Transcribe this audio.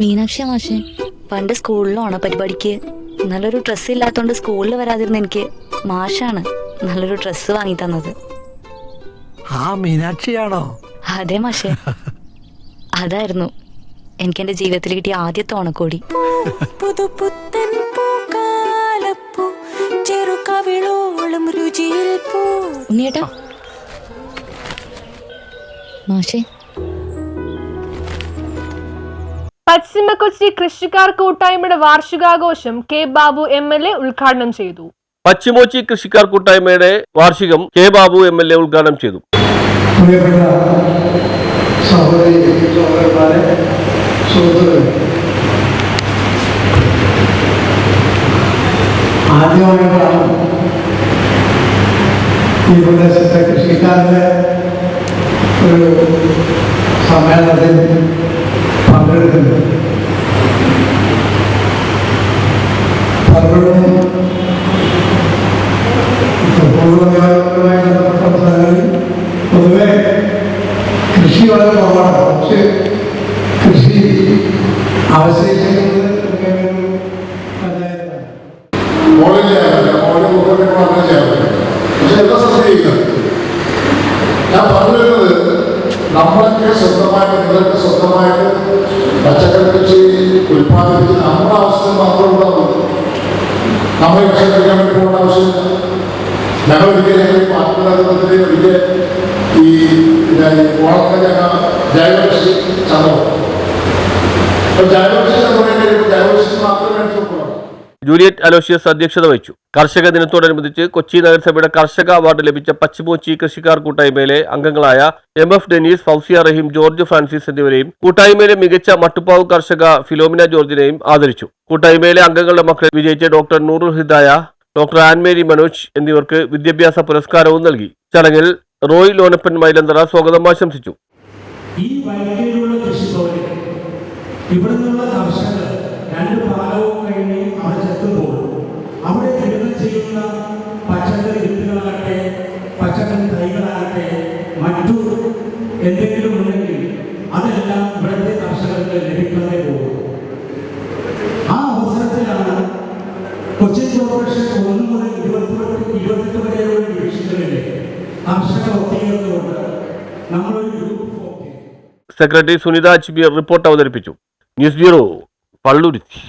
മീനാക്ഷി മാഷെ പണ്ട് സ്കൂളിൽ ഓണപരിപാടിക്ക് നല്ലൊരു ഡ്രസ്സ് ഇല്ലാത്തോണ്ട് സ്കൂളിൽ വരാതിരുന്ന എനിക്ക് മാഷാണ് നല്ലൊരു ഡ്രസ്സ് വാങ്ങി തന്നത്. ആ മീനാക്ഷിയാണോ? അതെ മാഷെ. അതായിരുന്നു എനിക്ക് എന്റെ ജീവിതത്തിൽ കിട്ടിയ ആദ്യത്തെ ഓണക്കോടി. പുതുപുത്തൻ പൂക്കാലപ്പൂ ചെറുകവിളോളം രുചിയിൽ പൂ. ഉണ്ണിയേട്ടാ. മാഷെ പശ്ചിമ കൊച്ചി കൃഷിക്കാർ കൂട്ടായ്മയുടെ വാർഷികാഘോഷം K Babu M L A ഉദ്ഘാടനം ചെയ്തു. പശ്ചിമോച്ചി കൃഷിക്കാർ കൂട്ടായ്മയുടെ വാർഷികം K Babu M L A ഉദ്ഘാടനം ചെയ്തു. ആദ്യമായിട്ടാണ് ഈ പ്രദേശത്തെ കൃഷിക്കാരുടെ ഒരു സമ്മേളനത്തിൽ പങ്കെടുക്കുന്നത് പലപ്പോഴും പൂർവനിയമങ്ങളുമായി ബന്ധപ്പെട്ട സ്ഥലങ്ങളിൽ പൊതുവെ കൃഷി വളരെ കുറവാണ്. പക്ഷേ കൃഷി പഞ്ചായത്താണ്. മോളിൽ ചെയ്യാൻ പറ്റില്ല മോളിൽ മുഖത്തേക്ക് മാത്രമേ ഞാൻ പറഞ്ഞു വരുന്നത് നമ്മളൊക്കെ സ്വന്തമായിട്ട് നിങ്ങളൊക്കെ സ്വന്തമായിട്ട് പച്ചക്കറി കൃഷി ഉൽപ്പാദിപ്പിച്ച് നമ്മുടെ ആവശ്യത്തിന് മാത്രം ഉണ്ടാവും നമ്മൾ കൃഷി കഴിക്കാൻ വേണ്ടി പോകേണ്ട ആവശ്യമില്ല. ഞങ്ങൾ ഒരിക്കലും ആത്മനിർഭരത്തിന് ഒരിക്കൽ ഈ ഓണത്തിന് ജൂലിയറ്റ് അലോഷ്യസ് അധ്യക്ഷത വഹിച്ചു. കർഷക ദിനത്തോടനുബന്ധിച്ച് കൊച്ചി നഗരസഭയുടെ കർഷക അവാർഡ് ലഭിച്ച പശ്ചിമോച്ചി കൃഷിക്കാർ കൂട്ടായ്മയിലെ അംഗങ്ങളായ M F Denis Fousiya Rahim George Francis എന്നിവരെയും കൂട്ടായ്മയിലെ മികച്ച മട്ടുപ്പാവ് കർഷക ഫിലോമിന ജോർജിനെയും ആദരിച്ചു. കൂട്ടായ്മയിലെ അംഗങ്ങളുടെ മക്കൾ വിജയിച്ച ഡോക്ടർ നൂറുൽ ഹിദായ ഡോക്ടർ ആൻമേരി മനോജ് എന്നിവർക്ക് വിദ്യാഭ്യാസ പുരസ്കാരവും നൽകി. ചടങ്ങിൽ റോയ് ലോനപ്പൻ മൈലന്തറ സ്വാഗതം ആശംസിച്ചു. ഈ വൈദ്യുതിയിലുള്ള കൃഷിഭവനിൽ ഇവിടെ നിന്നുള്ള കർഷകർ രണ്ട് ഭാഗവും കഴിഞ്ഞ് അവിടെ ചെത്തുമ്പോൾ അവിടെ ചെയ്യുന്ന പച്ചക്കറി വിത്തുകളാകട്ടെ പച്ചക്കറി തൈകളാകട്ടെ മറ്റു എന്തെങ്കിലും ഉണ്ടെങ്കിൽ അതെല്ലാം ഇവിടുത്തെ കർഷകർക്ക് ലഭിക്കാതെ പോകും. ആ അവസരത്തിലാണ് കൊച്ചി കോർപ്പറേഷൻ ഒന്ന് മുതൽ ഇരുപത്തിയെട്ട് ഇരുപത്തെട്ട് വരെയുള്ള ഡിവിഷനുകളിലെ കർഷക ഒത്തുചേർന്നുകൊണ്ട് നമ്മളൊരു ഗ്രൂപ്പ് സെക്രട്ടറി സുനിത അച്ബിയർ റിപ്പോർട്ട് അവതരിപ്പിച്ചു. News bureau 발루리티